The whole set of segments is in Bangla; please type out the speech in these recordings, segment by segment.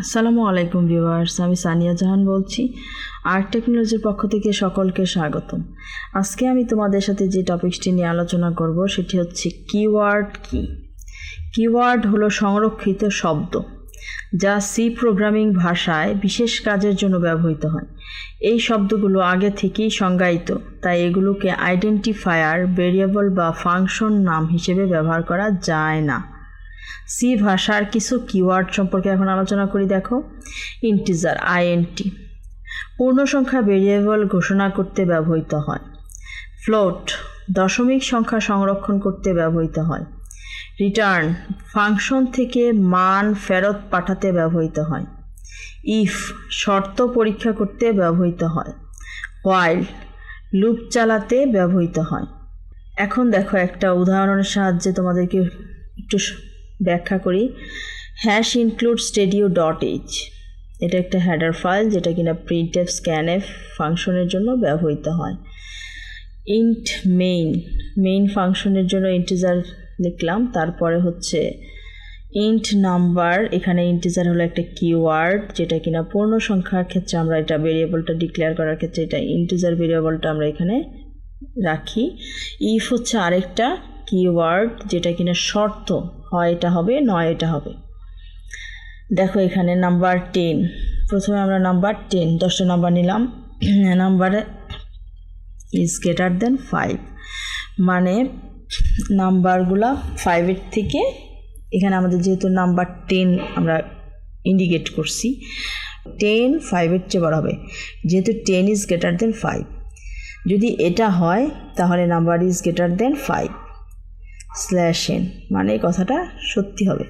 আসসালামু আলাইকুম ভিউয়ার্স, আমি সানিয়া জাহান বলছি। আর্ট টেকনোলজির পক্ষ থেকে সকলকে স্বাগতম। আজকে আমি তোমাদের সাথে যে টপিকসটি নিয়ে আলোচনা করব, সেটি হচ্ছে কিওয়ার্ড কি? কিওয়ার্ড হলো সংরক্ষিত শব্দ, যা সি প্রোগ্রামিং ভাষায় বিশেষ কাজের জন্য ব্যবহৃত হয়। এই শব্দগুলো আগে থেকেই সংজ্ঞায়িত, তাই এগুলোকে আইডেন্টিফায়ার, ভেরিয়েবল বা ফাংশন নাম হিসেবে ব্যবহার করা যায় না। সি ভাষার কিছু কিওয়ার্ড সম্পর্কে এখন আলোচনা করি, দেখো। ইন্টিজার আইএনটি পূর্ণ সংখ্যা ভেরিয়েবল ঘোষণা করতে ব্যবহৃত হয়। ফ্লোট দশমিক সংখ্যা সংরক্ষণ করতে ব্যবহৃত হয়। রিটার্ন ফাংশন থেকে মান ফেরত পাঠাতে ব্যবহৃত হয়। ইফ শর্ত পরীক্ষা করতে ব্যবহৃত হয়। হোয়াইল লুপ চালাতে ব্যবহৃত হয়। এখন দেখো একটা উদাহরণের সাহায্যে তোমাদেরকে একটু ব্যাখ্যা করি। Hash include stdio dot h এটা একটা হেডার ফাইল যেটা কিনা প্রিন্ট এফ স্ক্যান এফ ফাংশনের জন্য ব্যবহৃত হয়। ইন্ট মেইন মেইন ফাংশনের জন্য ইন্টিজার লিখলাম। তারপরে হচ্ছে ইন্ট নাম্বার এখানে ইন্টিজার হলো একটা কিওয়ার্ড যেটা কিনা পূর্ণ সংখ্যার ক্ষেত্রে আমরা এটা ভেরিয়েবলটা ডিক্লেয়ার করার ক্ষেত্রে এটা ইন্টিজার ভেরিয়েবলটা আমরা এখানে রাখি। ইফ হচ্ছে আরেকটা কিওয়ার্ড যেটা কিনা শর্ত, হয় এটা হবে, নয় এটা হবে। দেখো এখানে নাম্বার টেন প্রথমে আমরা নাম্বার টেন দশটা নাম্বার নিলাম। নাম্বারে ইজ গ্রেটার দেন ফাইভ মানে নাম্বারগুলা ফাইভের থেকে এখানে আমাদের যেহেতু নাম্বার টেন আমরা ইন্ডিকেট করছি টেন ফাইভের চেয়ে বড় হবে। যেহেতু ten is greater than five যদি এটা হয়, তাহলে number is greater than five slash n মানে এই কথাটা সত্যি হবে।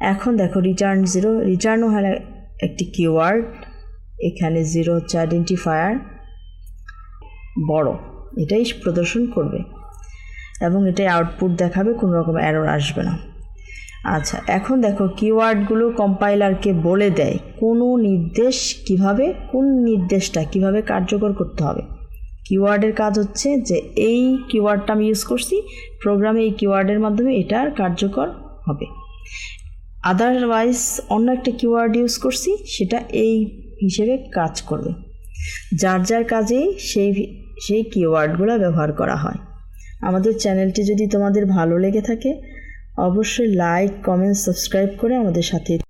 এখন দেখো রিটার্ন জিরো রিটার্নও হলো একটি কিওয়ার্ড এখানে জিরো হচ্ছে আইডেন্টিফায়ার বড়, এটাই প্রদর্শন করবে। এবং এটাই আউটপুট দেখাবে, কোনো রকম অ্যারোর আসবে না। আচ্ছা এখন দেখো কিওয়ার্ডগুলো কম্পাইলারকে বলে দেয়, কোনো নির্দেশ কীভাবে, কোন নির্দেশটা কীভাবে কার্যকর করতে হবে। কিওয়ার্ডের কাজ হচ্ছে যে এই কিওয়ার্ডটা আমি ইউজ করছি প্রোগ্রামে এই কিওয়ার্ডের মাধ্যমে এটার কার্যকর হবে। আদারওয়াইজ অন্য একটা কিওয়ার্ড ইউজ করছি, সেটা এই হিসেবে কাজ করবে। যার যার কাজেই সেই সেই কিওয়ার্ডগুলো ব্যবহার করা হয়। আমাদের চ্যানেলটি যদি তোমাদের ভালো লেগে থাকে, অবশ্যই লাইক কমেন্ট সাবস্ক্রাইব করে আমাদের সাথে